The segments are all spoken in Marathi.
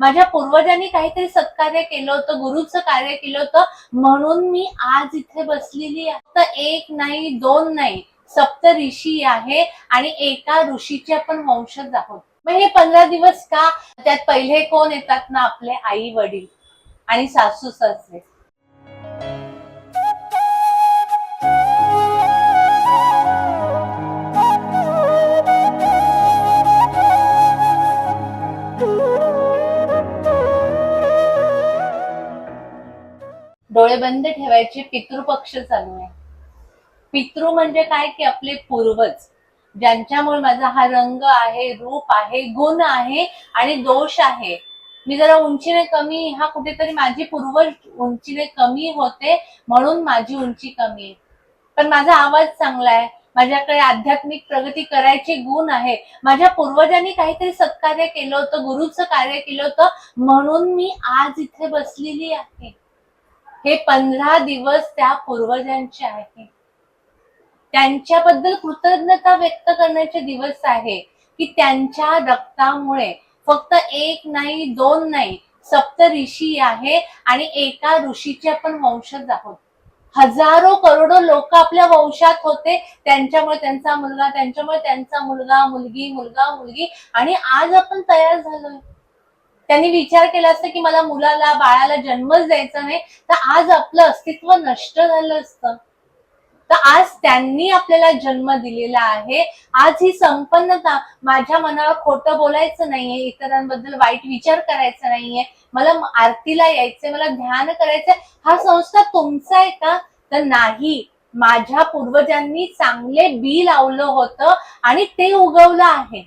माझ्या पूर्वजांनी काहीतरी सत्कार्य केलं होतं गुरुचं कार्य केलं होतं. म्हणून मी आज इथे बसलेली आहे. एक नाही दोन नाही सप्त ऋषी आहे आणि एका ऋषीचे आपण वंशज आहोत. मग हे पंधरा दिवस का? त्यात पहिले कोण येतात ना आपले आई वडील आणि सासू सासरे डोळे बंद ठेवायचे पितृपक्ष चालू आहे. पितृ म्हणजे काय की आपले पूर्वज ज्यांच्यामुळे माझा हा रंग आहे रूप आहे गुण आहे आणि दोष आहे. मी जरा उंचीने कमी हा कुठेतरी माझी पूर्वज उंचीने कमी होते म्हणून माझी उंची कमी आहे. पण माझा आवाज चांगला आहे. माझ्याकडे आध्यात्मिक प्रगती करायचे गुण आहे. माझ्या पूर्वजांनी काहीतरी सत्कार्य केलं होतं गुरुचं कार्य केलं होतं म्हणून मी आज इथे बसलेली आहे. हे पंधरा दिवस त्या पूर्वजांचे आहे. त्यांच्याबद्दल कृतज्ञता व्यक्त करण्याचे दिवस आहे की त्यांच्या रक्तामुळे फक्त एक नाही दोन नाही सप्त ऋषी आहे आणि एका ऋषीचे आपण वंशज आहोत. हजारो करोडो लोक आपल्या वंशात होते. त्यांच्यामुळे त्यांचा मुलगा त्यांच्यामुळे त्यांचा मुलगा मुलगी मुलगा मुलगी आणि आज आपण तयार झालोय. त्यांनी विचार केला असता की मला मुलाला बाळाला जन्मच द्यायचा नाही तर आज आपलं अस्तित्व नष्ट झालं असतं. तर आज त्यांनी आपल्याला जन्म दिलेला आहे. आज ही संपन्नता माझ्या मनावर खोटं बोलायचं नाहीये इतरांबद्दल वाईट विचार करायचा नाहीये मला आरतीला यायचंय मला ध्यान करायचंय. हा संस्कार तुमचा आहे का? तर नाही. माझ्या पूर्वजांनी चांगले बी लावलं होतं आणि ते उगवलं आहे.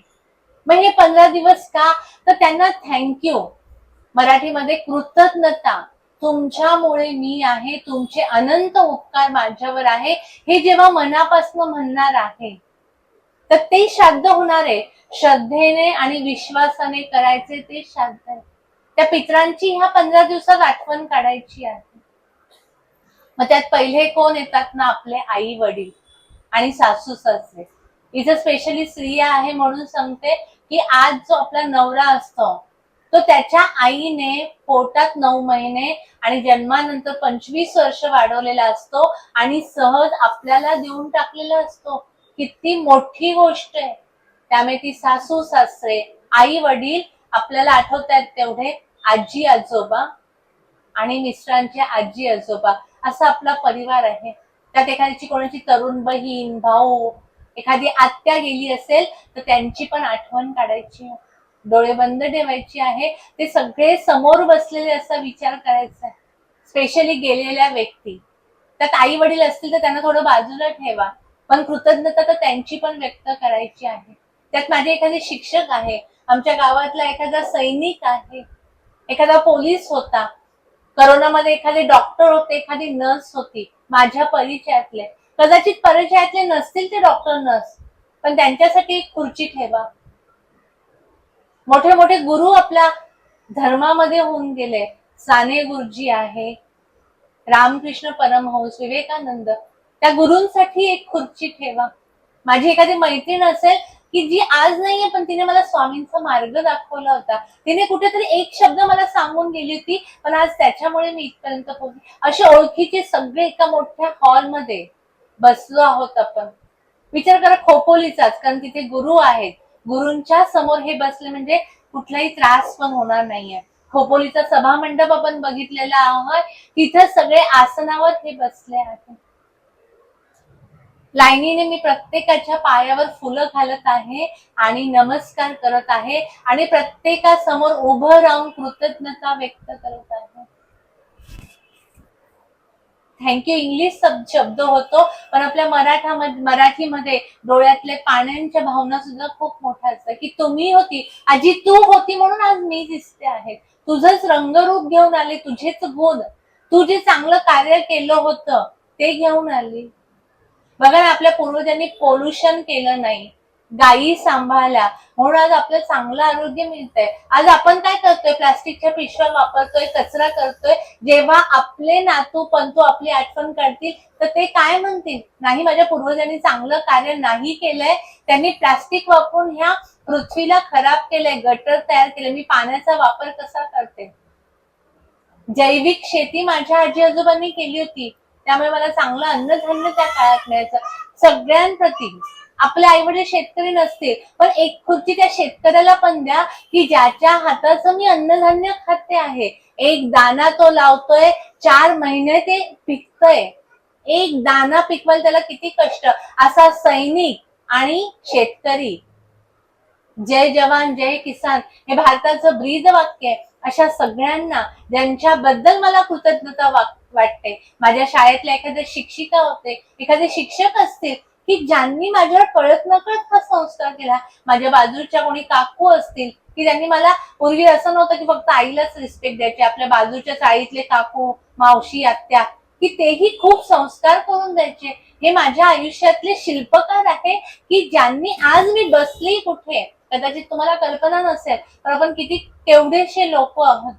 मग हे पंधरा दिवस का? तर त्यांना थँक्यू मराठीमध्ये कृतज्ञता. तुमच्यामुळे मी आहे तुमचे अनंत उपकार माझ्यावर आहे हे जेव्हा मनापासून म्हणणार आहे तर ते श्राद्ध होणार आहे. श्रद्धेने आणि विश्वासाने करायचे ते श्राद्ध आहे. त्या पित्रांची ह्या पंधरा दिवसात आठवण काढायची आहे. मग त्यात पहिले कोण येतात ना आपले आई वडील आणि सासू सासरे इथं स्पेशली स्त्रिया आहे म्हणून सांगते की आज जो आपला नवरा असतो तो त्याच्या आईने पोटात नऊ महिने आणि जन्मानंतर पंचवीस वर्ष वाढवलेला असतो आणि सहज आपल्याला देऊन टाकलेला असतो. किती मोठी गोष्ट आहे. त्यामुळे ती सासू सासरे आई वडील आपल्याला आठवतात तेवढे. आजी आजोबा आणि मिस्टरांचे आजी आजोबा असा आपला परिवार आहे. त्यात एखाद्याची कोणाची तरुण बहीण भाऊ एखादी आत्या गेली असेल तर त्यांची पण आठवण काढायची डोळे बंद ठेवायची आहे. ते सगळे समोर बसलेले असा विचार करायचा आहे. स्पेशली गेलेल्या व्यक्ती. त्यात आई वडील असतील तर त्यांना थोडं बाजूला ठेवा. पण कृतज्ञता तर त्यांची पण व्यक्त करायची आहे. त्यात माझे एखादे शिक्षक आहे. आमच्या गावातला एखादा सैनिक आहे. एखादा पोलीस होता. करोनामध्ये एखादे डॉक्टर होते एखादी नर्स होती. माझ्या परिचयातले. कदाचित परिचयातले नसतील ते डॉक्टर नर्स पण त्यांच्यासाठी एक खुर्ची ठेवा. मोठे मोठे गुरु आपल्या धर्मामध्ये होऊन गेले. साने गुरुजी आहे. रामकृष्ण परमहंस विवेकानंद. त्या गुरूंसाठी एक खुर्ची ठेवा. माझी एखादी मैत्रीण असेल की जी आज नाहीये पण तिने मला स्वामींचा मार्ग दाखवला होता. तिने कुठेतरी एक शब्द मला सांगून गेली होती पण आज त्याच्यामुळे मी इथपर्यंत पोहोचली. असे ओळखीचे सगळे एका मोठ्या हॉलमध्ये बसलो आहोत आपण. विचार करा खोपोलीचाच कारण तिथे गुरु आहेत. गुरूंच्या समोर हे बसले म्हणजे कुठलाही त्रास पण होणार नाहीये. खोपोलीचा सभा मंडप आपण बघितलेला आहोत. तिथं सगळे आसनावर हे बसले आहेत. लाईनीने मी प्रत्येकाच्या पायावर फुलं घालत आहे आणि नमस्कार करत आहे आणि प्रत्येकासमोर उभं राहून कृतज्ञता व्यक्त करत आहे. थँक्यू इंग्लिश सब- शब्द होतो. पण आपल्या मराठा मराठीमध्ये डोळ्यातले पाण्यांच्या भावना सुद्धा खूप मोठ्या असतात. की तुम्ही होती. आजी तू होती म्हणून आज मी दिसते आहे. तुझंच रंगरूप घेऊन आले तुझेच गुण. तू जे चांगलं कार्य केलं होतं ते घेऊन आली. बघा ना आपल्या पूर्वजांनी पोल्युशन केलं नाही. गायी सांभाळल्या. म्हणून आज आपलं चांगलं आरोग्य मिळतंय. आज आपण काय करतोय? प्लास्टिकच्या पिशव्या वापरतोय कचरा करतोय. जेव्हा आपले नातू पंतू आपली आठवण काढतील तर ते काय म्हणतील? नाही माझ्या पूर्वजांनी चांगलं कार्य नाही केलंय. त्यांनी प्लास्टिक वापरून ह्या पृथ्वीला खराब केलंय गटर तयार केले मी पाण्याचा वापर कसा करते? जैविक शेती माझ्या आजी आजोबांनी केली होती. त्यामुळे मला चांगलं अन्नधान्य त्या काळात मिळायचं. सगळ्यांप्रती आपले आई वडील शेतकरी नसतील. पण एक खुर्ची त्या शेतकऱ्याला पण द्या की ज्याच्या हाताचं मी अन्नधान्य खाते आहे. एक दाना तो लावतोय चार महिने ते पिकतय. एक दाना पिकवायला त्याला किती कष्ट. असा सैनिक आणि शेतकरी. जय जवान जय किसान. हे भारताचं ब्रीद वाक्य आहे. अशा सगळ्यांना ज्यांच्याबद्दल मला कृतज्ञता वाक- वाटते. माझ्या शाळेतल्या एखाद्या शिक्षिका होते एखादे शिक्षक असतील की ज्यांनी माझ्यावर कळत नकळत हा संस्कार केला माझ्या बाजूच्या कोणी काकू असतील की त्यांनी मला पूर्वी असं नव्हतं की फक्त आईलाच रिस्पेक्ट द्यायचे आपल्या बाजूच्या चाळीतले काकू मावशी आत्या की तेही खूप संस्कार करून द्यायचे. हे माझ्या आयुष्यातले शिल्पकार आहे की ज्यांनी आज मी बसली कुठे कदाचित तुम्हाला कल्पना नसेल तर आपण किती केवढेशे लोक आहोत.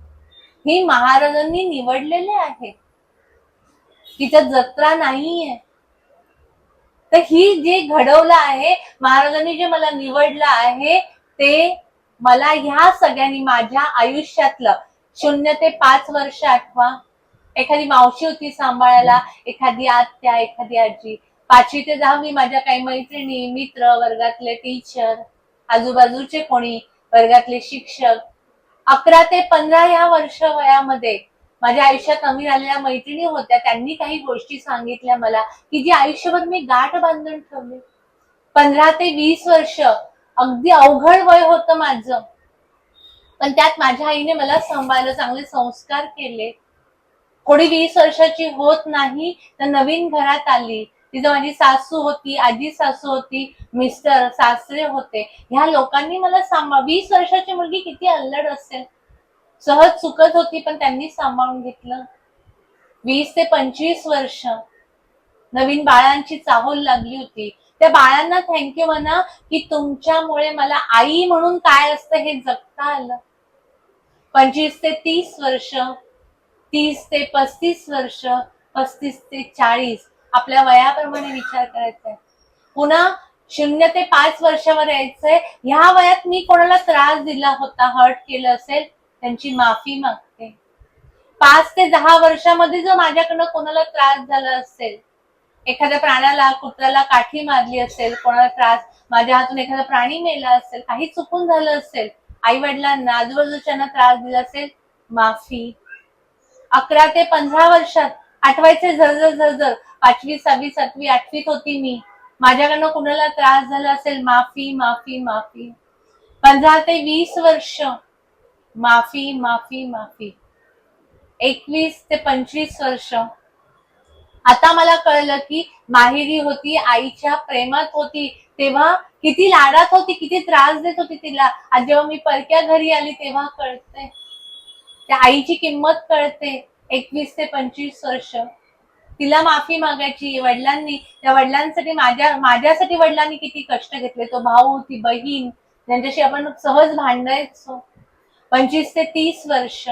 ही महाराजांनी निवडलेले आहेत तिथं जत्रा नाहीये. तर ही जे घडवलं आहे महाराजांनी जे मला निवडलं आहे ते मला ह्या सगळ्यांनी माझ्या आयुष्यातलं शून्य ते पाच वर्ष आठवा. एखादी मावशी होती सांभाळायला एखादी आत्या एखादी आजी. पाचवी ते दहावी माझ्या काही मैत्रिणी मित्र वर्गातले टीचर आजूबाजूचे कोणी वर्गातले शिक्षक. अकरा ते पंधरा या वर्ष वयामध्ये माझ्या आयुष्यात नवीन आलेल्या मैत्रिणी होत्या. त्यांनी काही गोष्टी सांगितल्या मला की जी आयुष्यभर मी गाठ बांधून ठेवली. पंधरा ते वीस वर्ष अगदी अवघड वय होतं माझं. पण त्यात माझ्या आईने मला सांभाळलं चांगले संस्कार केले. कोणी वीस वर्षाची होत नाही तर नवीन घरात आली. तिथं माझी सासू होती आजी सासू होती मिस्टर सासरे होते. ह्या लोकांनी मला सांभाळ वीस वर्षाची मुलगी किती अल्लड असेल. सहज चुकत होती पण त्यांनी सांभाळून घेतलं. वीस ते पंचवीस वर्ष. नवीन बाळांची चाहूल लागली होती. त्या बाळांना थँक्यू म्हणा की तुमच्यामुळे मला आई म्हणून काय असतं हे जगता आलं. पंचवीस ते तीस वर्ष तीस ते पस्तीस वर्ष पस्तीस ते चाळीस आपल्या वयाप्रमाणे विचार करायचा आहे. पुन्हा शून्य ते पाच वर्षावर यायचंय. ह्या वयात मी कोणाला त्रास दिला होता हर्ट केलं असेल त्यांची माफी मागते. पाच ते दहा वर्षामध्ये जर माझ्याकडनं कोणाला त्रास झाला असेल एखाद्या प्राण्याला कुत्र्याला काठी मारली असेल कोणाला त्रास माझ्या हातून एखादा प्राणी मेला असेल काही चुकून झालं असेल आई वडिलांना आजूबाजूच्यांना त्रास दिला असेल माफी. अकरा ते पंधरा वर्षात आठवायचे झरझर झरझर पाचवी सहावी सातवी आठवीत होती मी. माझ्याकडनं कुणाला त्रास झाला असेल माफी माफी माफी. पंधरा ते वीस वर्ष माफी माफी माफी. एकवीस ते पंचवीस वर्ष. आता मला कळलं की माहेरी होती आईच्या प्रेमात होती. तेव्हा किती लाडात होती किती त्रास देत होती तिला. आज जेव्हा मी परक्या घरी आली तेव्हा कळते. त्या आईची किंमत कळते. एकवीस ते पंचवीस वर्ष. तिला माफी मागायची वडिलांनी त्या वडिलांसाठी माझ्या माझ्यासाठी वडिलांनी किती कष्ट घेतले. तो भाऊ ती बहीण ज्यांच्याशी आपण सहज भांडायचो पंचवीस ते तीस वर्ष.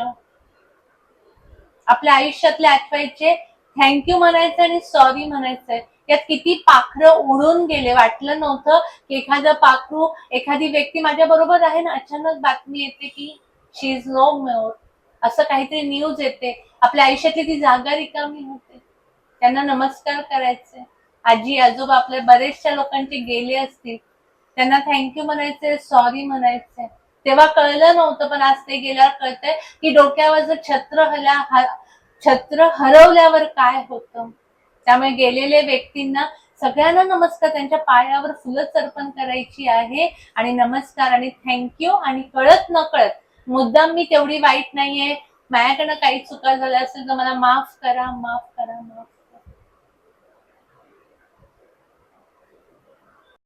आपल्या आयुष्यातले आठवायचे थँक्यू म्हणायचं आणि सॉरी म्हणायचंय यात किती पाखरं उडून गेले. वाटलं नव्हतं की एखादं पाखरू एखादी व्यक्ती माझ्या बरोबर आहे ना अचानक बातमी येते की शी इज नो मोर असं काहीतरी न्यूज येते. आपल्या आयुष्यातली ती जागा रिकामी होते. त्यांना नमस्कार करायचे. आजी आजोबा आपल्या बरेचशा लोकांचे गेले असतील. त्यांना थँक्यू म्हणायचे सॉरी म्हणायचे. तेव्हा कळलं नव्हतं पण आज ते गेल्यावर कळतंय की डोक्यावर जर छत्र हल्या छत्र हरवल्यावर काय होतं. त्यामुळे गेलेले व्यक्तींना सगळ्यांना नमस्कार त्यांच्या पायावर फुलं अर्पण करायची आहे. आणि नमस्कार आणि थँक्यू आणि कळत न कळत मुद्दाम मी तेवढी वाईट नाहीये. माझ्याकडनं काही चुका झाल्या असेल तर मला माफ करा माफ करा माफ करा.